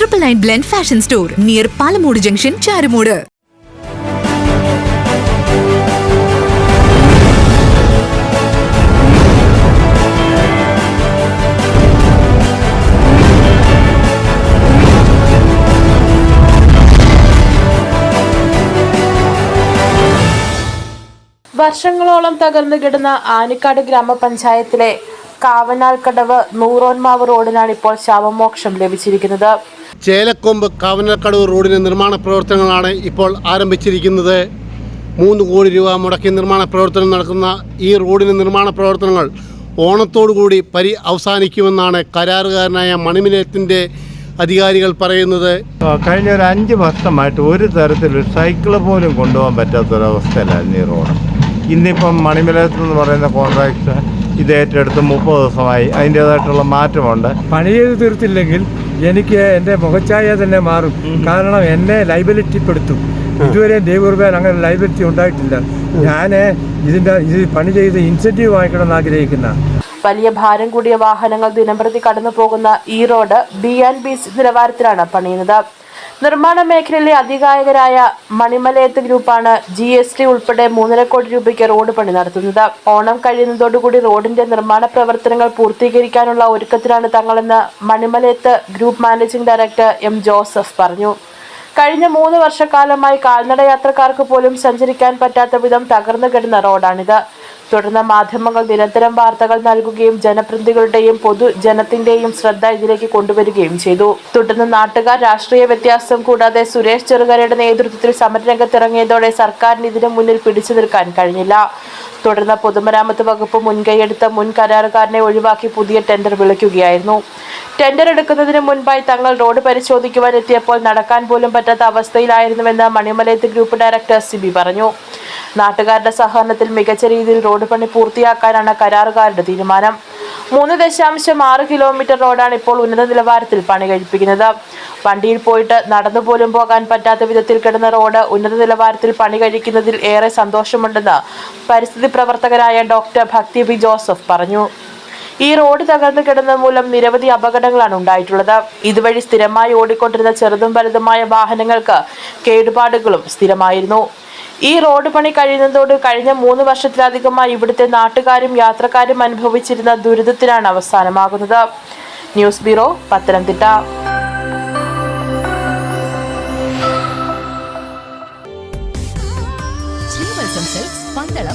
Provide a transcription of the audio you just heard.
Triple nine blend fashion store near Palamoodu junction Charummoodu വർഷങ്ങളോളം തകർന്നു കിടന്ന ആനിക്കാട് ഗ്രാമപഞ്ചായത്തിലെ കാവനാൽ കടവ് നൂറോന്മാവ് റോഡിനാണ് ഇപ്പോൾ ശവമോക്ഷം ലഭിച്ചിരിക്കുന്നത്. ചേലക്കൊമ്പ് കാവനാൽക്കടവ് റോഡിന് നിർമ്മാണ പ്രവർത്തനങ്ങളാണ് ഇപ്പോൾ ആരംഭിച്ചിരിക്കുന്നത്. മൂന്ന് കോടി രൂപ മുടക്കി നിർമ്മാണ പ്രവർത്തനം നടക്കുന്ന ഈ റോഡിന് നിർമ്മാണ പ്രവർത്തനങ്ങൾ ഓണത്തോടുകൂടി പരി അവസാനിക്കുമെന്നാണ് കരാറുകാരനായ മണിമിനത്തിന്റെ അധികാരികൾ പറയുന്നത്. കഴിഞ്ഞ ഒരു അഞ്ച് വർഷമായിട്ട് ഒരു തരത്തിലൊരു സൈക്കിൾ പോലും കൊണ്ടുപോകാൻ പറ്റാത്തൊരവസ്ഥയിലായിരുന്നു ഈ റോഡ്. ഇന്നിപ്പം മണിമലയത്ത് എന്ന് പറയുന്ന കോൺട്രാക്ട് ഇത് ഏറ്റെടുത്ത് മുപ്പത് ദിവസമായി. അതിന്റേതായിട്ടുള്ള മാറ്റമുണ്ട്. പണി ചെയ്ത് തീർത്തില്ലെങ്കിൽ എനിക്ക് എന്റെ മുഖച്ഛായ തന്നെ മാറും. കാരണം എന്നെ ലൈബിലിറ്റി പെടുത്തും ഇതുവരെ ദൈവകൃപയാൽ അങ്ങനെ ലൈബിലിറ്റി ഉണ്ടായിട്ടില്ല. ഞാൻ ഇതിന്റെ ഇത് പണി ചെയ്ത് ഇൻസെന്റീവ് വാങ്ങിക്കണം എന്ന് ആഗ്രഹിക്കുന്ന വലിയ ഭാരം കൂടിയ വാഹനങ്ങൾ ദിനംപ്രതി കടന്നു പോകുന്ന ഈ റോഡ് ബി ആൻഡ് ബി നിലവാരത്തിലാണ് പണിയുന്നത്. നിർമ്മാണ മേഖലയിലെ അധികായകരായ മണിമലയത്ത് ഗ്രൂപ്പാണ് ജി എസ് ടി ഉൾപ്പെടെ മൂന്നര കോടി രൂപയ്ക്ക് റോഡ് പണി നടത്തുന്നത്. ഓണം കഴിയുന്നതോടുകൂടി റോഡിന്റെ നിർമ്മാണ പ്രവർത്തനങ്ങൾ പൂർത്തീകരിക്കാനുള്ള ഒരുക്കത്തിലാണ് തങ്ങളെന്ന് Manimalayath group managing director M Joseph പറഞ്ഞു. കഴിഞ്ഞ മൂന്ന് വർഷക്കാലമായി കാൽനട യാത്രക്കാർക്ക് പോലും സഞ്ചരിക്കാൻ പറ്റാത്ത വിധം തകർന്നു കിടന്ന റോഡാണിത്. തുടർന്ന് മാധ്യമങ്ങൾ നിരന്തരം വാർത്തകൾ നൽകുകയും ജനപ്രതിനിധികളുടെയും പൊതുജനത്തിന്റെയും ശ്രദ്ധ ഇതിലേക്ക് കൊണ്ടുവരികയും ചെയ്തു. തുടർന്ന് നാട്ടുകാർ രാഷ്ട്രീയ വ്യത്യാസം കൂടാതെ സുരേഷ് ചെറുകരയുടെ നേതൃത്വത്തിൽ സമരരംഗത്തിറങ്ങിയതോടെ സർക്കാരിന് ഇതിനു മുന്നിൽ പിടിച്ചു നിൽക്കാൻ കഴിഞ്ഞില്ല. തുടർന്ന് പൊതുമരാമത്ത് വകുപ്പ് മുൻകൈയെടുത്ത മുൻ കരാറുകാരനെ ഒഴിവാക്കി പുതിയ ടെൻഡർ വിളിക്കുകയായിരുന്നു. ടെൻഡർ എടുക്കുന്നതിന് മുൻപായി തങ്ങൾ റോഡ് പരിശോധിക്കുവാൻ എത്തിയപ്പോൾ നടക്കാൻ പോലും പറ്റാത്ത അവസ്ഥയിലായിരുന്നുവെന്ന് മണിമലയത്ത് ഗ്രൂപ്പ് ഡയറക്ടർ സിബി പറഞ്ഞു. നാട്ടുകാരുടെ സഹകരണത്തിൽ മികച്ച രീതിയിൽ റോഡ് പണി പൂർത്തിയാക്കാനാണ് കരാറുകാരുടെ തീരുമാനം. മൂന്ന് ദശാംശം ആറ് കിലോമീറ്റർ റോഡാണ് ഇപ്പോൾ ഉന്നത നിലവാരത്തിൽ പണി കഴിപ്പിക്കുന്നത്. വണ്ടിയിൽ പോയിട്ട് നടന്നു പോലും പോകാൻ പറ്റാത്ത വിധത്തിൽ കിടന്ന റോഡ് ഉന്നത നിലവാരത്തിൽ പണി കഴിക്കുന്നതിൽ ഏറെ സന്തോഷമുണ്ടെന്ന് പരിസ്ഥിതി പ്രവർത്തകരായ ഡോക്ടർ ഭക്തി ബി ജോസഫ് പറഞ്ഞു. ഈ റോഡ് തകർന്നു കിടന്നത് മൂലം നിരവധി അപകടങ്ങളാണ് ഉണ്ടായിട്ടുള്ളത്. ഇതുവഴി സ്ഥിരമായി ഓടിക്കൊണ്ടിരുന്ന ചെറുതും വലുതുമായ വാഹനങ്ങൾക്ക് കേടുപാടുകളും സ്ഥിരമായിരുന്നു. ഈ റോഡ് പണി കഴിയുന്നതോട് കഴിഞ്ഞ മൂന്ന് വർഷത്തിലധികമായി ഇവിടുത്തെ നാട്ടുകാരും യാത്രക്കാരും അനുഭവിച്ചിരുന്ന ദുരിതത്തിനാണ് അവസാനമാകുന്നത്. News bureau Pathanamthitta.